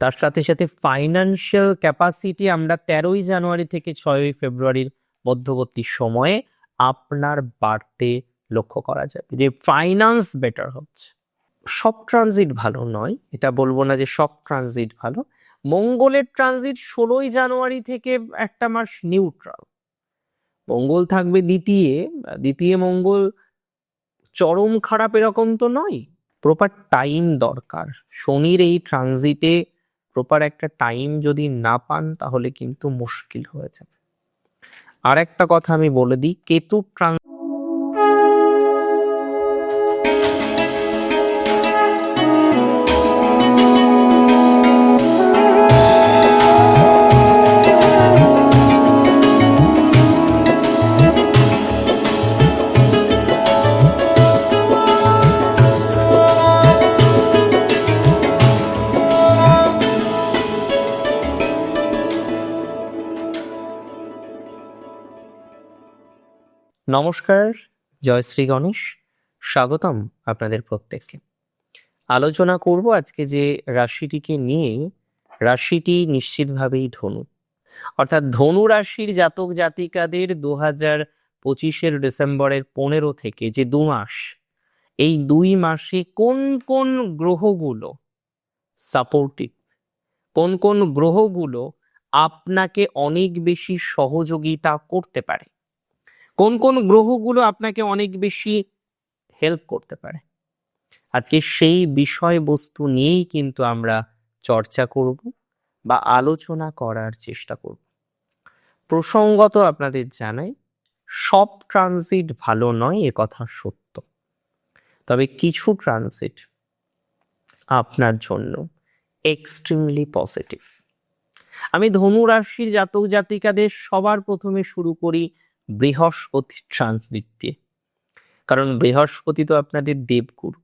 তার সাথে সাথে ফাইন্যান্সিয়াল ক্যাপাসিটি আমরা তেরোই জানুয়ারি থেকে ছয়ই ফেব্রুয়ারির মধ্যবর্তী সময়ে আপনার বাড়তে লক্ষ্য করা যাবে যে ফাইন্যান্স বেটার হচ্ছে। সব ট্রানজিট ভালো নয়, এটা বলব না যে সব ট্রানজিট ভালো। মঙ্গলের ট্রানজিট ষোলোই জানুয়ারি থেকে একটা মাস নিউট্রাল মঙ্গল থাকবে দ্বিতীয় দ্বিতীয় মঙ্গল চরম খারাপ এরকম তো নয় প্রপার টাইম দরকার। শনির এই ট্রানজিটে প্রপার একটা টাইম যদি না পান, তাহলে কিন্তু মুশকিল হয়ে যাবে। আর একটা কথা আমি বলে দিই, কেতু ট্রান নমস্কার জয় শ্রী গণেশ। স্বাগতম আপনাদের প্রত্যেককে। আলোচনা করব আজকে যে রাশিটিকে নিয়ে, রাশিটি নিশ্চিতভাবেই ধনু। অর্থাৎ ধনু রাশির জাতক জাতিকাদের দু হাজার পঁচিশের ডিসেম্বরের পনেরো থেকে যে দু মাস, এই দুই মাসে কোন কোন গ্রহগুলো সাপোর্টিভ কোন কোন গ্রহগুলো আপনাকে অনেক বেশি সহযোগিতা করতে পারে? কোন কোন গ্রহগুলো আপনাকে অনেক বেশি হেল্প করতে পারে? আজকে সেই বিষয়বস্তু নিয়েই কিন্তু আমরা চর্চা করব বা আলোচনা করার চেষ্টা করব। প্রসঙ্গত আপনাদের জানাই, সব ট্রানজিট ভালো নয়, এ কথা সত্য। তবে কিছু ট্রানজিট আপনার জন্য এক্সট্রিমলি পজিটিভ আমি ধনু রাশির জাতক জাতিকাদের সবার প্রথমে শুরু করি বৃহস্পতি ট্রান্সলিট দিয়ে কারণ বৃহস্পতি তো আপনাদের দেবগুরু।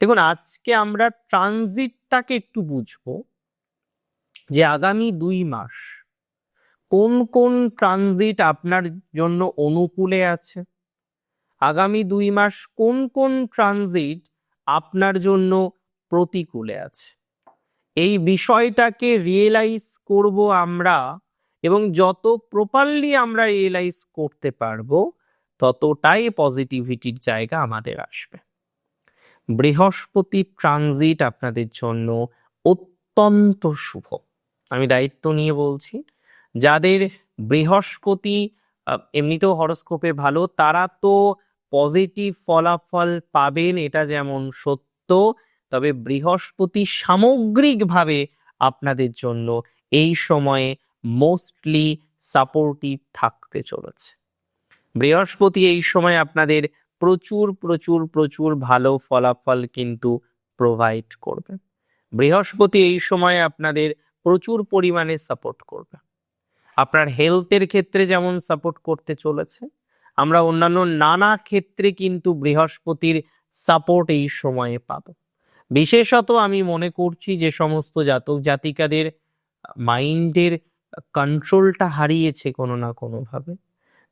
দেখুন, আজকে আমরা ট্রানজিটটাকে একটু বুঝব যে আগামী দুই মাস কোন কোন ট্রানজিট আপনার জন্য অনুকূলে আছে? আগামী দুই মাস কোন কোন ট্রানজিট আপনার জন্য প্রতিকূলে আছে? এই বিষয়টাকে রিয়েলাইজ করব আমরা এবং যত প্রপারলি আমরা রিয়েলাইজ করতে পারব, ততটাই পজিটিভিটির জায়গা আমাদের আসবে। বৃহস্পতি ট্রানজিট আপনাদের জন্য অত্যন্ত শুভ। আমি দায়িত্ব নিয়ে বলছি, যাদের বৃহস্পতি এমনিতেও হরস্কোপে ভালো, তারা তো পজিটিভ ফলাফল পাবেন, এটা যেমন সত্য, তবে বৃহস্পতি সামগ্রিকভাবে আপনাদের জন্য এই সময়ে মোস্টলি সাপোর্টিভ থাকতে চলেছে। বৃহস্পতি এই সময় আপনাদের প্রচুর প্রচুর প্রচুর ভালো ফলাফল কিন্তু প্রোভাইড করবে। বৃহস্পতি এই সময় আপনাদের প্রচুর পরিমাণে সাপোর্ট করবে। আপনার হেলথের ক্ষেত্রে যেমন সাপোর্ট করতে চলেছে, আমরা অন্যান্য নানা ক্ষেত্রে কিন্তু বৃহস্পতির সাপোর্ট এই সময়ে পাবো। বিশেষত আমি মনে করছি যে সমস্ত জাতক জাতিকাদের মাইন্ডের কন্ট্রোলটা হারিয়েছে কোনো না কোনোভাবে।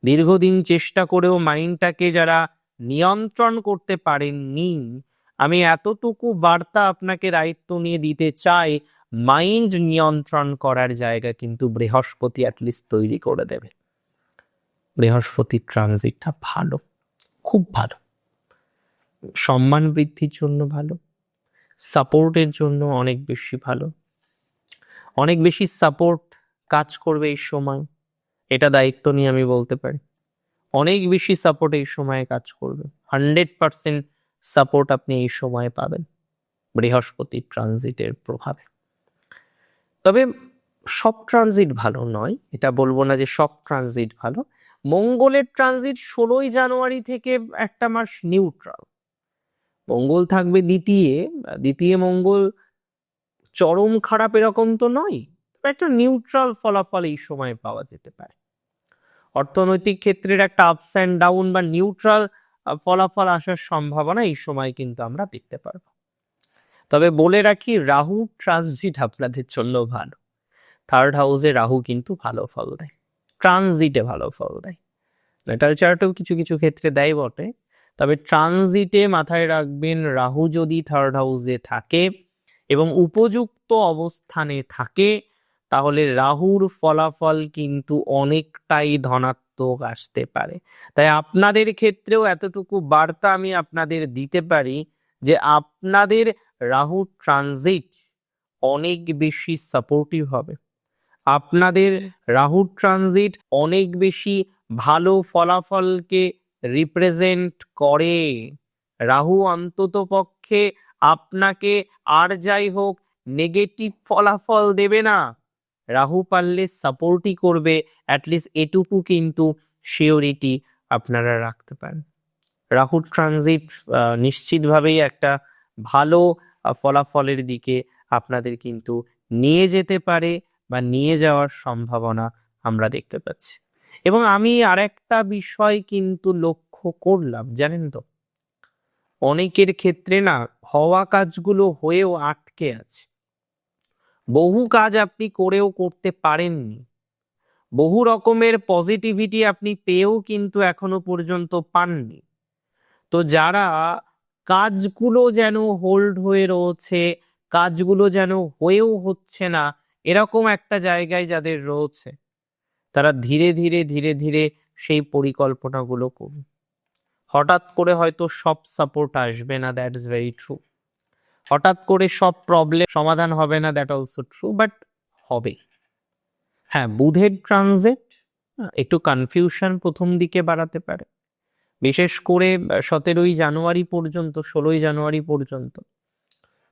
দীর্ঘদিন চেষ্টা করেও মাইন্ডটাকে যারা নিয়ন্ত্রণ করতে পারেননি, আমি এতটুকু বার্তা আপনাকে দায়িত্ব নিয়ে দিতে চাই, মাইন্ড নিয়ন্ত্রণ করার জায়গা কিন্তু বৃহস্পতি অ্যাটলিস্ট তৈরি করে দেবে। বৃহস্পতির ট্রানজিটটা ভালো, খুব ভালো। সম্মান বৃদ্ধির জন্য ভালো সাপোর্টের জন্য অনেক বেশি ভালো। অনেক বেশি সাপোর্ট কাজ করবে এই সময়। এটা দায়িত্ব নিয়ে আমি বলতে পারি। অনেক বেশি সাপোর্ট এই সময়ে কাজ করবে। হান্ড্রেড পার্সেন্ট সাপোর্ট আপনি এই সময়ে পাবেন। বৃহস্পতি ট্রানজিটের প্রভাবে। তবে সব ট্রানজিট ভালো নয়। এটা বলব না যে সব ট্রানজিট ভালো। মঙ্গলের ট্রানজিট ষোলোই জানুয়ারি থেকে একটা মাস নিউট্রাল মঙ্গল থাকবে দ্বিতীয়। দ্বিতীয় মঙ্গল চরম খারাপ এরকম তো নয়। তবে একটা নিউট্রাল ফলাফল এই সময় পাওয়া যেতে পারে। অর্থনৈতিক ক্ষেত্রের একটা আপস অ্যান্ড ডাউন বা নিউট্রাল ফলাফল আসার সম্ভাবনা এই সময় কিন্তু আমরা দেখতে পারব। তবে বলে রাখি, রাহু ট্রানজিট আপনাদের জন্য ভালো। থার্ড হাউসে রাহু কিন্তু ভালো ফল দেয়। ট্রানজিটে ভালো ফল দেয়। লেটার চার্টেও কিছু কিছু ক্ষেত্রে দেয় বটে। তবে ট্রানজিটে মাথায় রাখবেন, রাহু যদি থার্ড হাউসে থাকে এবং উপযুক্ত অবস্থানে থাকে তাহলে রাহুর ফলাফল কিন্তু অনেকটাই ধনাত্মক আসতে পারে। তাই আপনাদের ক্ষেত্রেও এতটুকু বার্তা আমি আপনাদের দিতে পারি যে আপনাদের রাহু ট্রানজিট অনেক বেশি সাপোর্টিভ হবে। আপনাদের রাহু ট্রানজিট অনেক বেশি ভালো ফলাফলকে রিপ্রেজেন্ট করে। রাহু অন্তত পক্ষে আপনাকে আর যাই হোক নেগেটিভ ফলাফল দেবে না। রাহু পারলে সাপোর্টই করবে অ্যাটলিস্ট এটুকু কিন্তু শিওরিটি আপনারা রাখতে পারেন। রাহু ট্রানজিট নিশ্চিতভাবেই একটা ভালো ফলাফলের দিকে আপনাদের কিন্তু নিয়ে যেতে পারে বা নিয়ে যাওয়ার সম্ভাবনা আমরা দেখতে পাচ্ছি। এবং আমি আরেকটা বিষয় কিন্তু লক্ষ্য করলাম, জানেন তো? অনেকের ক্ষেত্রে না, হওয়া কাজগুলো হয়েও আটকে আছে। বহু কাজ আপনি করেও করতে পারেননি। বহু রকমের পজিটিভিটি আপনি পেয়েও কিন্তু এখনও পর্যন্ত পাননি। তো যারা কাজগুলো যেন হোল্ড হয়ে রয়েছে, কাজগুলো যেন হয়েও হচ্ছে না, এরকম একটা জায়গায় যাদের রয়েছে, তারা ধীরে ধীরে ধীরে ধীরে সেই পরিকল্পনাগুলো করুন। হঠাৎ করে হয়তো সব সাপোর্ট আসবে না দ্যাট ইজ ভেরি ট্রু হঠাৎ করে সব প্রবলেম সমাধান হবে না দ্যাট অলসো ট্রু বাট হবে। হ্যাঁ বুধের ট্রানজিট একটু কনফিউশন প্রথম দিকে বাড়াতে পারে। বিশেষ করে সতেরোই জানুয়ারি পর্যন্ত, ষোলোই জানুয়ারি পর্যন্ত,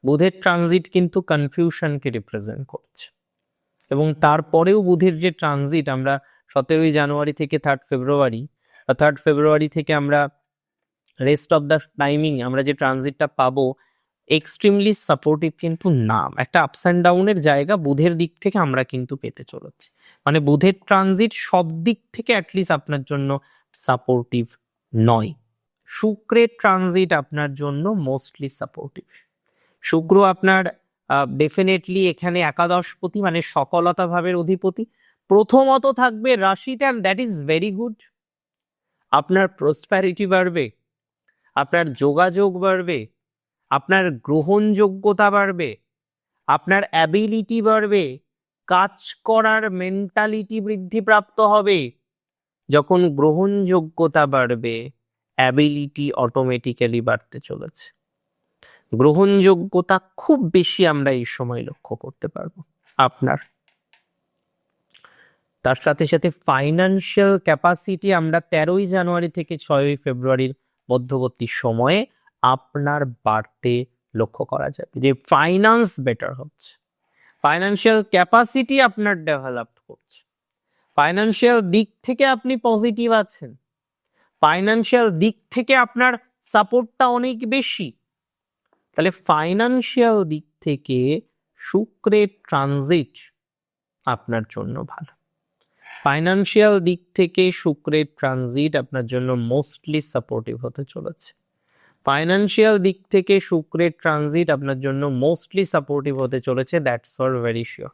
বুধের ট্রানজিট কিন্তু কনফিউশনকে রিপ্রেজেন্ট করছে। এবং তারপরেও বুধের যে ট্রানজিট আমরা সতেরোই জানুয়ারি থেকে থার্ড ফেব্রুয়ারি থার্ড ফেব্রুয়ারি থেকে আমরা রেস্ট অফ দ্য টাইমিং আমরা যে ট্রানজিটটা পাবো এক্সট্রিমলি সাপোর্টিভ কিন্তু না। একটা আপস অ্যান্ড ডাউনের জায়গা বুধের দিক থেকে আমরা কিন্তু পেতে চলেছি। মানে বুধের ট্রানজিট সব দিক থেকে অ্যাটলিস্ট আপনার জন্য সাপোর্টিভ নয়। শুক্রের ট্রানজিট আপনার জন্য মোস্টলি সাপোর্টিভ শুক্র আপনার ডেফিনেটলি এখানে একাদশপতি মানে সফলতা ভাবের অধিপতি। প্রথমত থাকবে রাশিতে and that is very good আপনার প্রসপ্যারিটি বাড়বে। আপনার যোগাযোগ বাড়বে। আপনার গ্রহণযোগ্যতা বাড়বে, আপনার অ্যাবিলিটি বাড়বে, কাজ করার মেন্টালিটি বৃদ্ধিপ্রাপ্ত হবে। যখন গ্রহণযোগ্যতা বাড়বে অ্যাবিলিটি অটোমেটিক্যালি বাড়তে চলেছে। গ্রহণযোগ্যতা খুব বেশি আমরা এই সময় লক্ষ্য করতে পারব, আপনার। তার সাথে সাথে ফাইন্যান্সিয়াল ক্যাপাসিটি আমরা তেরোই জানুয়ারি থেকে ছয়ই ফেব্রুয়ারির মধ্যবর্তী সময়ে আপনার বাড়তে লক্ষ্য করা যাবে যে ফাইন্যান্স বেটার হচ্ছে। ফাইন্যান্সিয়াল ক্যাপাসিটি আপনার ডেভেলপ করছে। ফাইন্যান্সিয়াল দিক থেকে আপনি পজিটিভ আছেন। ফাইন্যান্সিয়াল দিক থেকে আপনার সাপোর্টটা অনেক বেশি। তাহলে ফাইন্যান্সিয়াল দিক থেকে শুক্রের ট্রানজিট আপনার জন্য ভালো। ফাইন্যান্সিয়াল দিক থেকে শুক্রের ট্রানজিট আপনার জন্য মোস্টলি সাপোর্টিভ হতে চলেছে। ফাইন্যান্সিয়াল দিক থেকে শুক্রের ট্রানজিট আপনার জন্য মোস্টলি সাপোর্টিভ হতে চলেছে দ্যাটস অল ভেরি শিওর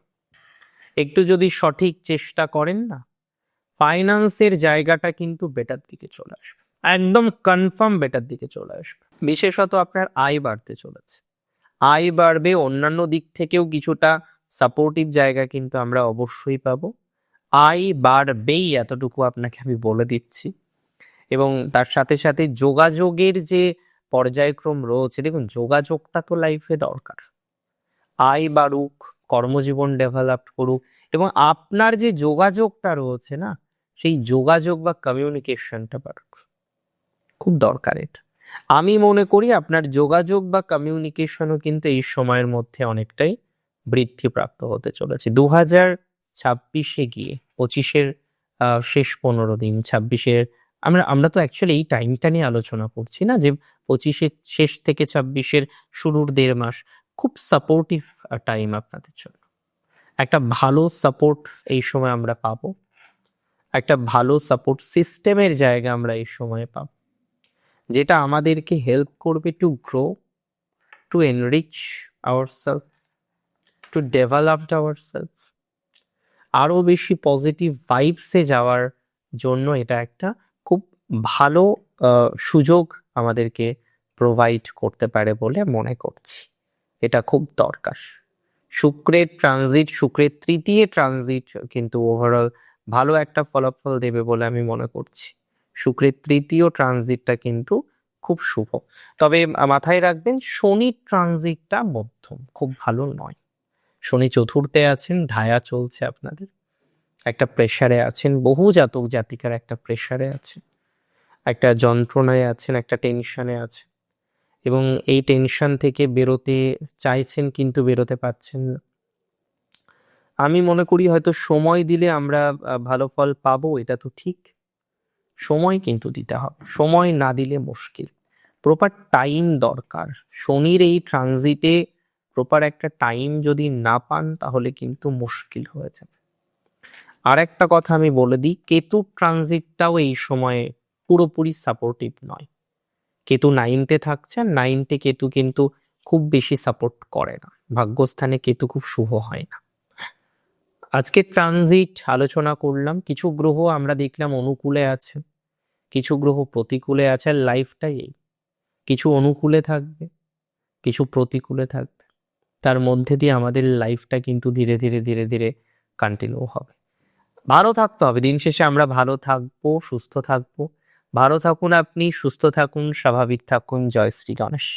একটু যদি সঠিক চেষ্টা করেন না ফাইন্যান্সের জায়গাটা কিন্তু বেটার দিকে চলে আসবে, একদম কনফার্ম বেটার দিকে চলে আসবে। বিশেষত আপনার আয় বাড়তে চলেছে। আয় বাড়বে, অন্যান্য দিক থেকেও কিছুটা সাপোর্টিভ জায়গা কিন্তু আমরা অবশ্যই পাবো। আয় বাড়বেই এতটুকু আপনাকে আমি বলে দিচ্ছি। এবং তার সাথে সাথে যোগাযোগের যে পর্যায়ক্রম রয়েছে। দেখুন, যোগাযোগটা তো লাইফে দরকার। আয় বাড়ুক, কর্মজীবন ডেভেলপ করুক এবং আপনার যে যোগাযোগটা রয়েছে না, সেই যোগাযোগ বা কমিউনিকেশনটা বাড়ুক। খুব দরকার এটা। আমি মনে করি আপনার যোগাযোগ বা কমিউনিকেশনও কিন্তু এই সময়ের মধ্যে অনেকটাই বৃদ্ধিপ্রাপ্ত হতে চলেছে। দু হাজার ছাব্বিশে গিয়ে, পঁচিশের শেষ পনেরো দিন, ছাব্বিশের আমরা আমরা তো অ্যাকচুয়ালি এই টাইমটা নিয়ে আলোচনা করছি না যে পঁচিশের শেষ থেকে ছাব্বিশের শুরুর দেড় মাস খুব সাপোর্টিভ টাইম আপনাদের জন্য। একটা ভালো সাপোর্ট এই সময় আমরা পাবো। একটা ভালো সাপোর্ট সিস্টেমের জায়গা আমরা এই সময়ে পাবো। যেটা আমাদেরকে হেল্প করবে to grow to enrich our self to develop our self আরও বেশি পজিটিভ ভাইবসে যাওয়ার জন্য এটা একটা ভালো সুযোগ আমাদেরকে প্রোভাইড করতে পারে বলে মনে করছি। এটা খুব দরকার। শুক্রের ট্রানজিট শুক্রের তৃতীয় ট্রানজিট কিন্তু ওভারঅল ভালো একটা ফলাফল দেবে বলে আমি মনে করছি। শুক্রের তৃতীয় ট্রানজিটটা কিন্তু খুব শুভ। তবে মাথায় রাখবেন শনির ট্রানজিটটা মধ্যম, খুব ভালো নয়। শনি চতুর্থে আছেন, ঢায়া চলছে আপনাদের। একটা প্রেশারে আছেন, বহু জাতক জাতিকার একটা প্রেশারে আছেন। একটা যন্ত্রণায় আছেন, একটা টেনশনে আছেন। এবং এই টেনশন থেকে বেরোতে চাইছেন কিন্তু বেরোতে পারছেন না। আমি মনে করি হয়তো সময় দিলে আমরা ভালো ফল পাবো, এটা তো ঠিক। সময় কিন্তু দিতে হবে। সময় না দিলে মুশকিল। প্রপার টাইম দরকার। শনির এই ট্রানজিটে প্রপার একটা টাইম যদি না পান, তাহলে কিন্তু মুশকিল হয়ে যাবে। আর একটা কথা আমি বলে দিই, কেতু ট্রানজিটটাও এই সময়ে পুরোপুরি সাপোর্টিভ নয়। কেতু নাইনতে থাকছে আর নাইনতে কেতু কিন্তু খুব বেশি সাপোর্ট করে না। ভাগ্যস্থানে কেতু খুব শুভ হয় না। আজকে ট্রানজিট আলোচনা করলাম, কিছু গ্রহ আমরা দেখলাম অনুকূলে আছে, কিছু গ্রহ প্রতিকূলে আছে লাইফটাই এই। কিছু অনুকূলে থাকবে, কিছু প্রতিকূলে থাকবে। তার মধ্যে দিয়ে আমাদের লাইফটা কিন্তু ধীরে ধীরে ধীরে ধীরে কন্টিনিউ হবে। ভালো থাকতে হবে। দিন শেষে আমরা ভালো থাকব, সুস্থ থাকব। ভালো থাকুন আপনি সুস্থ থাকুন স্বাভাবিক থাকুন। জয় শ্রী গণেশ।